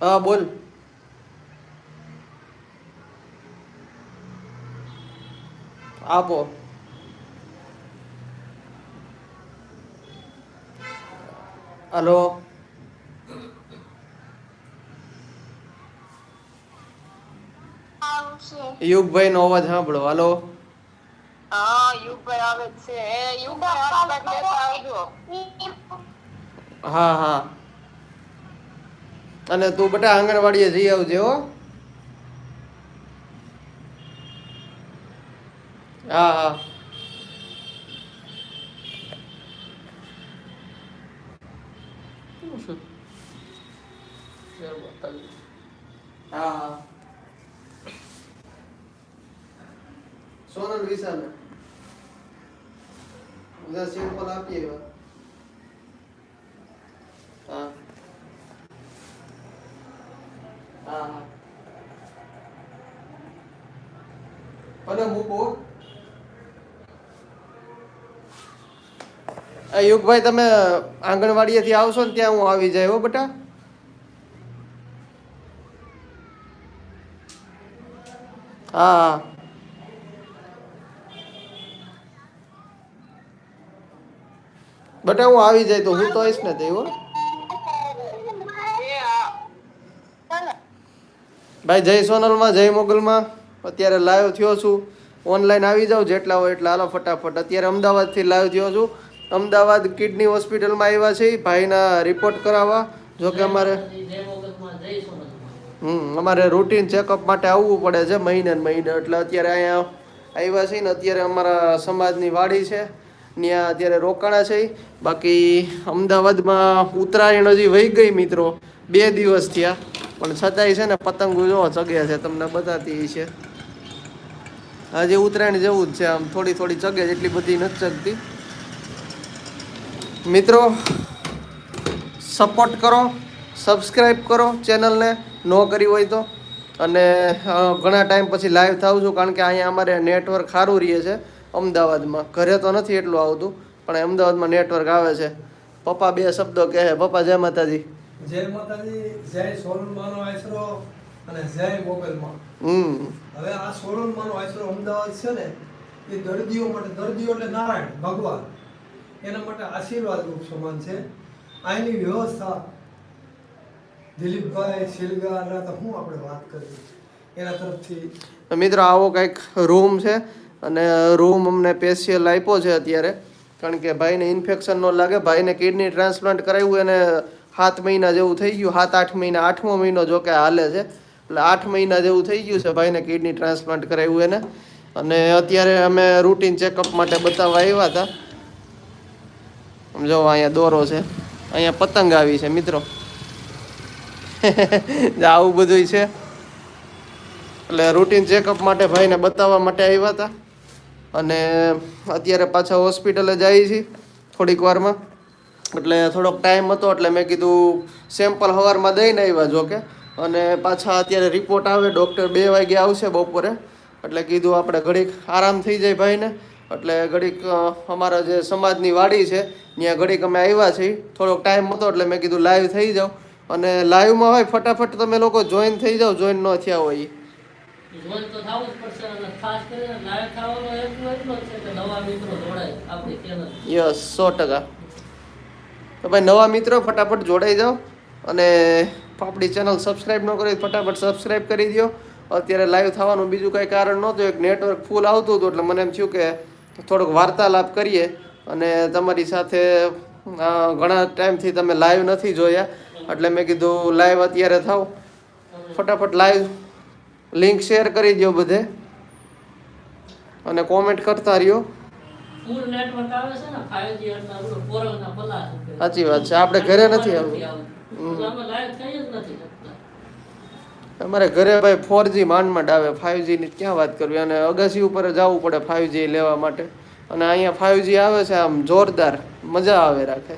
હા બોલ. આપો. હલો. યુગભાઈ નો અવાજ સાંભળો. હલો. હા હા. અને તું બેટા આંગણવાડીએ જઈ આવજે હો. હા હા. હા હા. સોનલ વિશાલ બધા સિમ્પલ આપીએ એવા હા હા હા મૂકો યુગભાઈ તમે આંગણવાડીએથી આવશો ને ત્યાં હું આવી જાય હો બટા. હા હા. બેટા હું આવી જાય તો હું તો આવીશ ને તે હો. એ હા. ભાઈ જય સોનલમાં જય મોગલમાં. અત્યારે લાઈવ થયો છું. ઓનલાઈન આવી જાઉં જેટલા હોય એટલા. હાલો ફટાફટ. અત્યારે અમદાવાદથી લાઈવ થયો છું. અમદાવાદ કિડની હોસ્પિટલમાં આવ્યા છે. ભાઈના રિપોર્ટ કરાવવા. જોકે અમારે હમ, અમારે રૂટીન ચેકઅપ માટે આવવું પડે છે મહિને મહિને. એટલે અત્યારે અહીંયા આવ્યા છે ને અત્યારે અમારા સમાજની વાડી છે. ત્યાં અત્યારે રોકાણા છે. બાકી અમદાવાદમાં ઉત્તરાયણ હજી વહી ગઈ મિત્રો. બે દિવસ થયા. પણ છતાંય છે ને પતંગો જો ચગ્યા છે. તમને બતાતી છે. હજી ઉત્તરાયણ જેવું જ છે આમ થોડી થોડી ચગે એટલી બધી નથી ચગતી. મિત્રો સપોર્ટ કરો સબસ્ક્રાઈબ કરો ચેનલને ન કરી હોય તો. અને ઘણા ટાઈમ પછી લાઈવ થાઉં છું કારણ કે અહીંયા અમારે નેટવર્ક સારું રહે છે અમદાવાદમાં. ઘરે તો નથી એટલું આવતું પણ અમદાવાદમાં નેટવર્ક આવે છે. પપ્પા બે શબ્દો કહે પપ્પા જય માતાજી. જય માતાજી જય સોનલમાનો આશરો અને જય મોબાઈલમાં હમ. હવે આ સોનલમાનો આશરો અમદાવાદ છે ને, એ દર્દીઓ માટે, દર્દીઓ એટલે નારાયણ, ભગવાન. એના માટે આશીર્વાદ રૂપ સમાન છે. અહીંની વ્યવસ્થા દિલીપભાઈ શિલગાના તો હું આપણે વાત કરી એના તરફથી મિત્રો, આવો કંઈક રૂમ છે અને રૂમ અમને પેશિયલ આપ્યો છે અત્યારે. કારણ કે ભાઈને ઇન્ફેક્શન ન લાગે, ભાઈને કિડની ટ્રાન્સપ્લાન્ટ કરાવ્યું એને સાત મહિના જેવું થઈ ગયું. સાત, આઠ મહિના, આઠમો મહિનો જો કે હાલે છે. એટલે આઠ મહિના જેવું થઈ ગયું છે ભાઈને કિડની ટ્રાન્સપ્લાન્ટ કરાવ્યું એને. અને અત્યારે અમે રૂટીન ચેકઅપ માટે બતાવવા આવ્યા હતા. જો અહીંયા દોરો છે. અહીંયા પતંગ આવી છે, મિત્રો. આવું બધું છે. એટલે રૂટીન ચેકઅપ માટે ભાઈને બતાવવા માટે આવ્યા હતા. અને અત્યારે પાછા હોસ્પિટલે જઈએ છીએ થોડીક વારમાં. એટલે થોડોક ટાઈમ હતો, એટલે મેં કીધું સેમ્પલ સવારમાં દઈને આવ્યા જો કે અને પાછા અત્યારે રિપોર્ટ આવે ડૉક્ટર બે વાગે આવશે બપોરે. એટલે કીધું આપણે ઘડીક આરામ થઈ જાય ભાઈને. એટલે ઘડીક અમારા જે સમાજની વાડી છે ત્યાં ઘડીક અમે આવ્યા છીએ. થોડોક ટાઈમ હતો એટલે મેં કીધું લાઈવ થઈ જાઓ અને લાઈવમાં હોય ફટાફટ તમે લોકો જોઈન થઈ જાઓ જોઈન ન થયા હોય યસ સો ટકા. તો ભાઈ નવા મિત્રો ફટાફટ જોડાઈ જાઓ. અને આપણી ચેનલ સબસ્ક્રાઈબ ન કરી ફટાફટ સબસ્ક્રાઈબ કરી દો અત્યારે લાઈવ થવાનું બીજું કંઈ કારણ નહોતું એક નેટવર્ક ફૂલ આવતું હતું એટલે મને એમ થયું કે થોડોક વાર્તાલાપ કરીએ અને તમારી સાથે ઘણા ટાઈમથી તમે લાઈવ નથી જોયા એટલે મેં કીધું લાઈવ અત્યારે થાવ. ફટાફટ લાઈવ લિંક શેર કરી દો બધે અને કોમેન્ટ કરતા રહ્યો. ફૂલ નેટવર્ક આવે છે ને 5G એટલે આપણું કોરોના પલા છે સાચી વાત છે આપણે ઘરે નથી આવવું. અમારે ઘરે ભાઈ ફોર જી માંડમાં આવે. ફાઇવજીની ક્યાં વાત કરવી? અને અગાસી ઉપર જવું પડે ફાઇવજી લેવા માટે. અને અહીંયા ફાઇવજી આવે છે આમ જોરદાર. મજા આવે રાખે.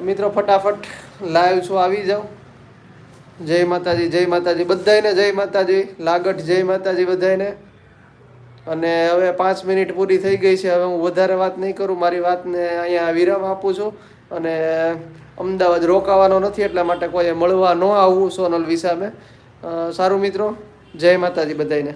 મિત્રો, ફટાફટ લાઈવ છો આવી જાઓ. જય માતાજી જય માતાજી. બધાયને જય માતાજી. લાગટ જય માતાજી બધાયને. અને હવે પાંચ મિનિટ પૂરી થઈ ગઈ છે. હવે હું વધારે વાત નહીં કરું. મારી વાતને અહીંયા વિરામ આપું છું. અને અમદાવાદ રોકાવાનો નથી, એટલા માટે કોઈએ મળવા ન આવવું સોનલ વિસામે. સારું મિત્રો, જય માતાજી બધાને